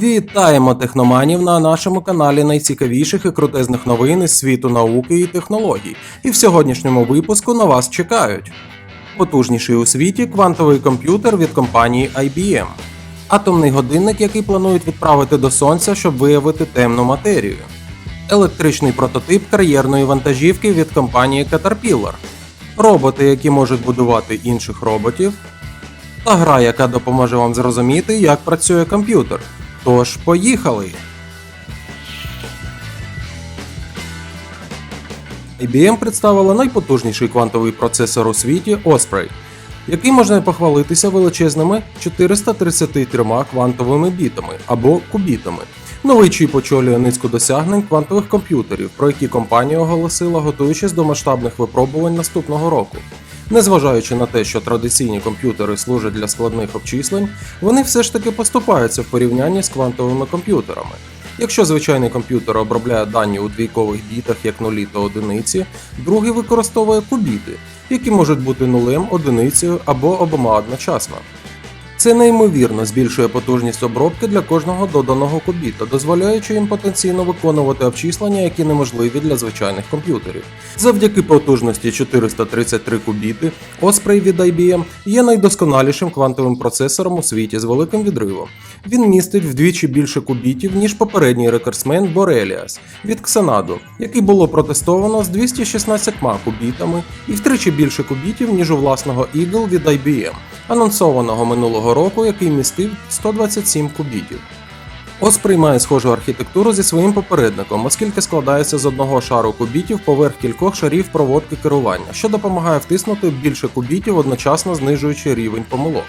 Вітаємо техноманів на нашому каналі найцікавіших і крутезних новин із світу науки і технологій. І в сьогоднішньому випуску на вас чекають потужніший у світі квантовий комп'ютер від компанії IBM, атомний годинник, який планують відправити до сонця, щоб виявити темну матерію, електричний прототип кар'єрної вантажівки від компанії Caterpillar, роботи, які можуть будувати інших роботів, та гра, яка допоможе вам зрозуміти, як працює комп'ютер. Тож, поїхали! IBM представила найпотужніший квантовий процесор у світі Osprey, який можна похвалитися величезними 433 квантовими бітами або кубітами. Новий чіп очолює низку досягнень квантових комп'ютерів, про які компанія оголосила, готуючись до масштабних випробувань наступного року. Незважаючи на те, що традиційні комп'ютери служать для складних обчислень, вони все ж таки поступаються в порівнянні з квантовими комп'ютерами. Якщо звичайний комп'ютер обробляє дані у двійкових бітах як нулі та одиниці, другий використовує кубіти, які можуть бути нулем, одиницею або обома одночасно. Це неймовірно збільшує потужність обробки для кожного доданого кубіта, дозволяючи їм потенційно виконувати обчислення, які неможливі для звичайних комп'ютерів. Завдяки потужності 433 кубіти, Osprey від IBM є найдосконалішим квантовим процесором у світі з великим відривом. Він містить вдвічі більше кубітів, ніж попередній рекордсмен Borelias від Xenado, який було протестовано з 216 кубітами і втричі більше кубітів, ніж у власного Eagle від IBM, анонсованого минулого року, який містив 127 кубітів. Osprey має схожу архітектуру зі своїм попередником, оскільки складається з одного шару кубітів поверх кількох шарів проводки керування, що допомагає втиснути більше кубітів, одночасно знижуючи рівень помилок.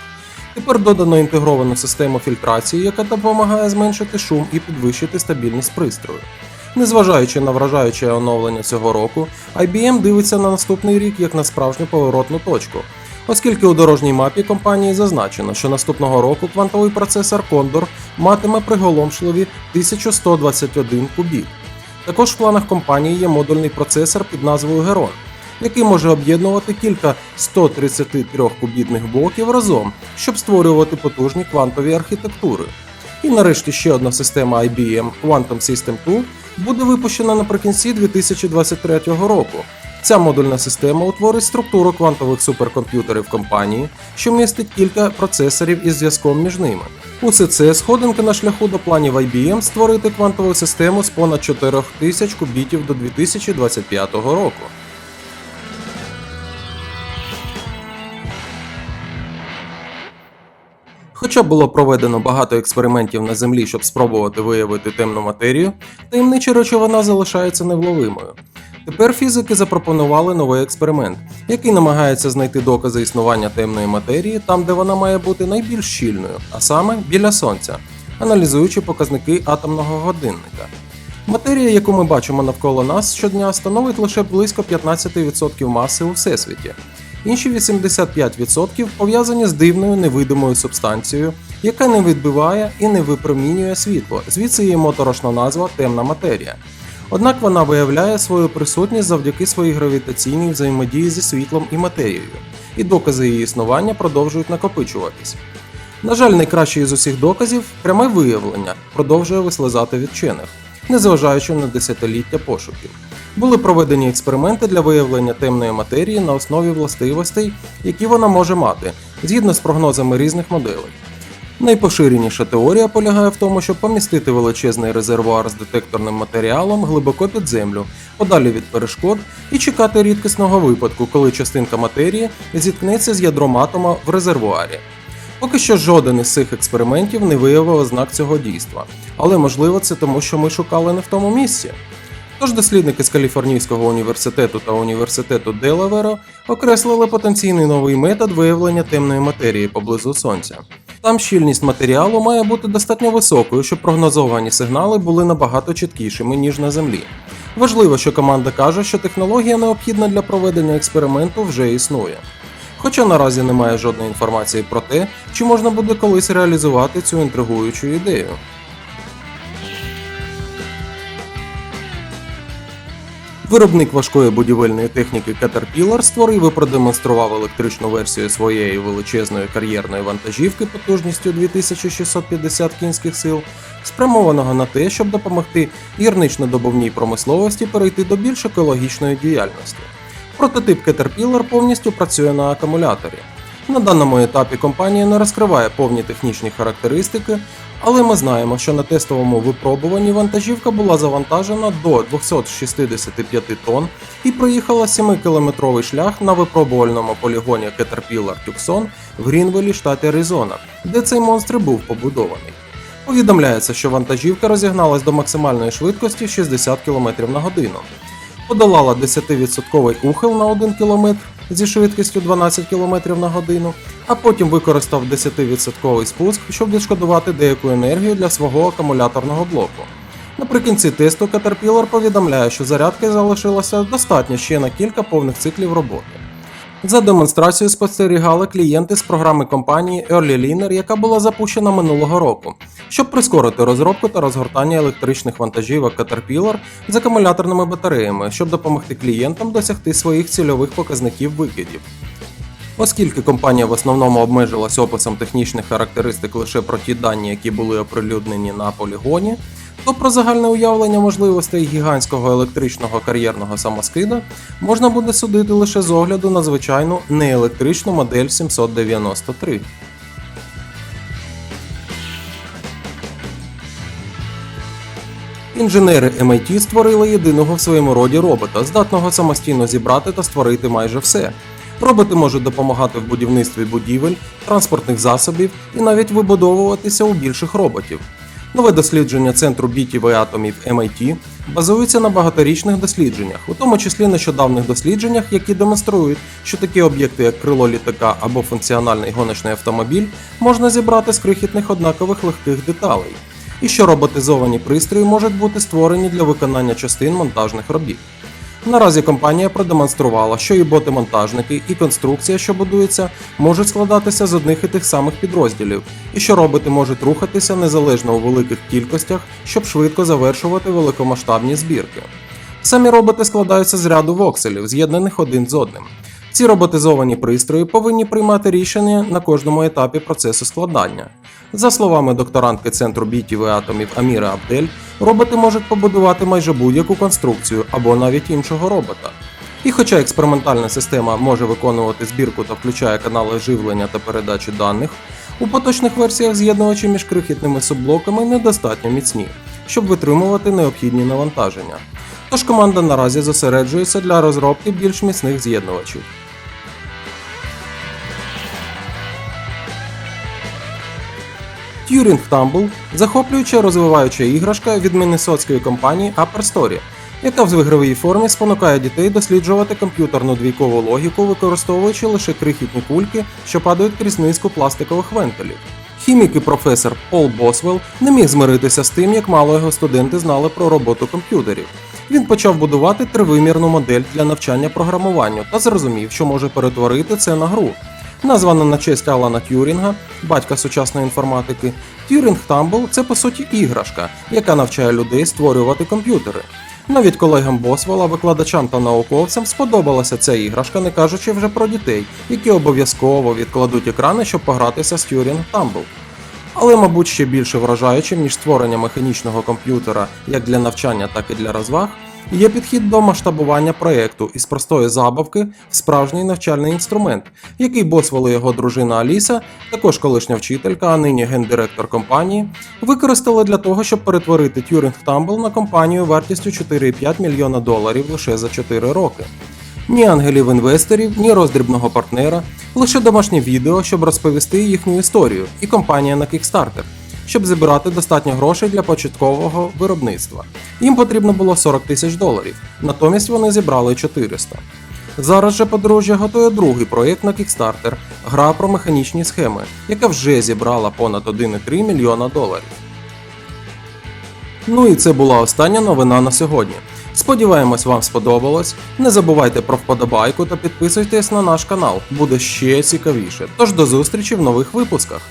Тепер додано інтегровану систему фільтрації, яка допомагає зменшити шум і підвищити стабільність пристрою. Незважаючи на вражаюче оновлення цього року, IBM дивиться на наступний рік як на справжню поворотну точку, оскільки у дорожній мапі компанії зазначено, що наступного року квантовий процесор Condor матиме приголомшливі 1121 кубіт. Також в планах компанії є модульний процесор під назвою Heron, який може об'єднувати кілька 133 кубітних блоків разом, щоб створювати потужні квантові архітектури. І нарешті ще одна система IBM Quantum System 2 буде випущена наприкінці 2023 року. Ця модульна система утворить структуру квантових суперкомп'ютерів компанії, що містить кілька процесорів із зв'язком між ними. Усе це сходинки на шляху до планів IBM створити квантову систему з понад 4000 кубітів до 2025 року. Хоча було проведено багато експериментів на землі, щоб спробувати виявити темну матерію, таємнича речовина залишається невловимою. Тепер фізики запропонували новий експеримент, який намагається знайти докази існування темної матерії там, де вона має бути найбільш щільною, а саме біля сонця, аналізуючи показники атомного годинника. Матерія, яку ми бачимо навколо нас щодня, становить лише близько 15% маси у всесвіті. Інші 85% пов'язані з дивною невидимою субстанцією, яка не відбиває і не випромінює світло, звідси її моторошна назва темна матерія. Однак вона виявляє свою присутність завдяки своїй гравітаційній взаємодії зі світлом і матерією, і докази її існування продовжують накопичуватись. На жаль, найкращий із усіх доказів пряме виявлення продовжує вислизати від вчених, незважаючи на десятиліття пошуків. Були проведені експерименти для виявлення темної матерії на основі властивостей, які вона може мати, згідно з прогнозами різних моделей. Найпоширеніша теорія полягає в тому, щоб помістити величезний резервуар з детекторним матеріалом глибоко під землю, подалі від перешкод, і чекати рідкісного випадку, коли частинка матерії зіткнеться з ядром атома в резервуарі. Поки що жоден із цих експериментів не виявив ознак цього дійства, але можливо це тому, що ми шукали не в тому місці. Тож дослідники з Каліфорнійського університету та університету Делавера окреслили потенційний новий метод виявлення темної матерії поблизу сонця. Там щільність матеріалу має бути достатньо високою, щоб прогнозовані сигнали були набагато чіткішими, ніж на Землі. Важливо, що команда каже, що технологія необхідна для проведення експерименту вже існує. Хоча наразі немає жодної інформації про те, чи можна буде колись реалізувати цю інтригуючу ідею. Виробник важкої будівельної техніки Caterpillar створив і продемонстрував електричну версію своєї величезної кар'єрної вантажівки потужністю 2650 кінських сил, спрямованого на те, щоб допомогти гірнично-добувній промисловості перейти до більш екологічної діяльності. Прототип Caterpillar повністю працює на акумуляторі. На даному етапі компанія не розкриває повні технічні характеристики, але ми знаємо, що на тестовому випробуванні вантажівка була завантажена до 265 тонн і проїхала 7-кілометровий шлях на випробувальному полігоні Caterpillar Tucson в Грінвелі, штаті Аризона, де цей монстр був побудований. Повідомляється, що вантажівка розігналась до максимальної швидкості 60 км на годину, подолала 10% ухил на 1 км зі швидкістю 12 км на годину, а потім використав 10% спуск, щоб відшкодувати деяку енергію для свого акумуляторного блоку. Наприкінці тесту Caterpillar повідомляє, що зарядки залишилося достатньо ще на кілька повних циклів роботи. За демонстрацією спостерігали клієнти з програми компанії Early Liner, яка була запущена минулого року, щоб прискорити розробку та розгортання електричних вантажівок Caterpillar з акумуляторними батареями, щоб допомогти клієнтам досягти своїх цільових показників викидів. Оскільки компанія в основному обмежилась описом технічних характеристик лише про ті дані, які були оприлюднені на полігоні, то про загальне уявлення можливостей гігантського електричного кар'єрного самоскида можна буде судити лише з огляду на звичайну неелектричну модель 793. Інженери MIT створили єдиного в своєму роді робота, здатного самостійно зібрати та створити майже все. Роботи можуть допомагати в будівництві будівель, транспортних засобів і навіть вибудовуватися у більших роботів. Нове дослідження центру бітів і атомів MIT базується на багаторічних дослідженнях, у тому числі нещодавних дослідженнях, які демонструють, що такі об'єкти, як крило літака або функціональний гоночний автомобіль, можна зібрати з крихітних однакових легких деталей, і що роботизовані пристрої можуть бути створені для виконання частин монтажних робіт. Наразі компанія продемонструвала, що і боти-монтажники, і конструкція, що будується, можуть складатися з одних і тих самих підрозділів, і що роботи можуть рухатися незалежно у великих кількостях, щоб швидко завершувати великомасштабні збірки. Самі роботи складаються з ряду вокселів, з'єднаних один з одним. Ці роботизовані пристрої повинні приймати рішення на кожному етапі процесу складання. За словами докторантки центру бітів і атомів Аміри Абдель, роботи можуть побудувати майже будь-яку конструкцію або навіть іншого робота. І хоча експериментальна система може виконувати збірку та включає канали живлення та передачі даних, у поточних версіях з'єднувачі між крихітними субблоками недостатньо міцні, щоб витримувати необхідні навантаження. Тож команда наразі зосереджується для розробки більш міцних з'єднувачів. Turing Tumble – захоплююча розвиваюча іграшка від міннесотської компанії Upper Story, яка в ігровій формі спонукає дітей досліджувати комп'ютерну двійкову логіку, використовуючи лише крихітні кульки, що падають крізь низку пластикових вентилів. Хімік і професор Пол Босвелл не міг змиритися з тим, як мало його студенти знали про роботу комп'ютерів. Він почав будувати тривимірну модель для навчання програмуванню та зрозумів, що може перетворити це на гру. Названа на честь Алана Тюрінга, батька сучасної інформатики, Turing Tumble – це по суті іграшка, яка навчає людей створювати комп'ютери. Навіть колегам Босвелла, викладачам та науковцям сподобалася ця іграшка, не кажучи вже про дітей, які обов'язково відкладуть екрани, щоб погратися з Turing Tumble. Але, мабуть, ще більше вражаючим, ніж створення механічного комп'ютера як для навчання, так і для розваг, є підхід до масштабування проєкту із простої забавки в справжній навчальний інструмент, який Босвелл і його дружина Аліса, також колишня вчителька, а нині гендиректор компанії, використали для того, щоб перетворити Turing Tumble на компанію вартістю 4,5 мільйона доларів лише за 4 роки. Ні ангелів інвесторів, ні роздрібного партнера, лише домашнє відео, щоб розповісти їхню історію, і компанія на Kickstarter, щоб зібрати достатньо грошей для початкового виробництва. Їм потрібно було 40 тисяч доларів, натомість вони зібрали 400. Зараз же подружжя готує другий проєкт на Kickstarter – гра про механічні схеми, яка вже зібрала понад 1,3 мільйона доларів. Ну і це була остання новина на сьогодні. Сподіваємось, вам сподобалось. Не забувайте про вподобайку та підписуйтесь на наш канал, буде ще цікавіше. Тож до зустрічі в нових випусках.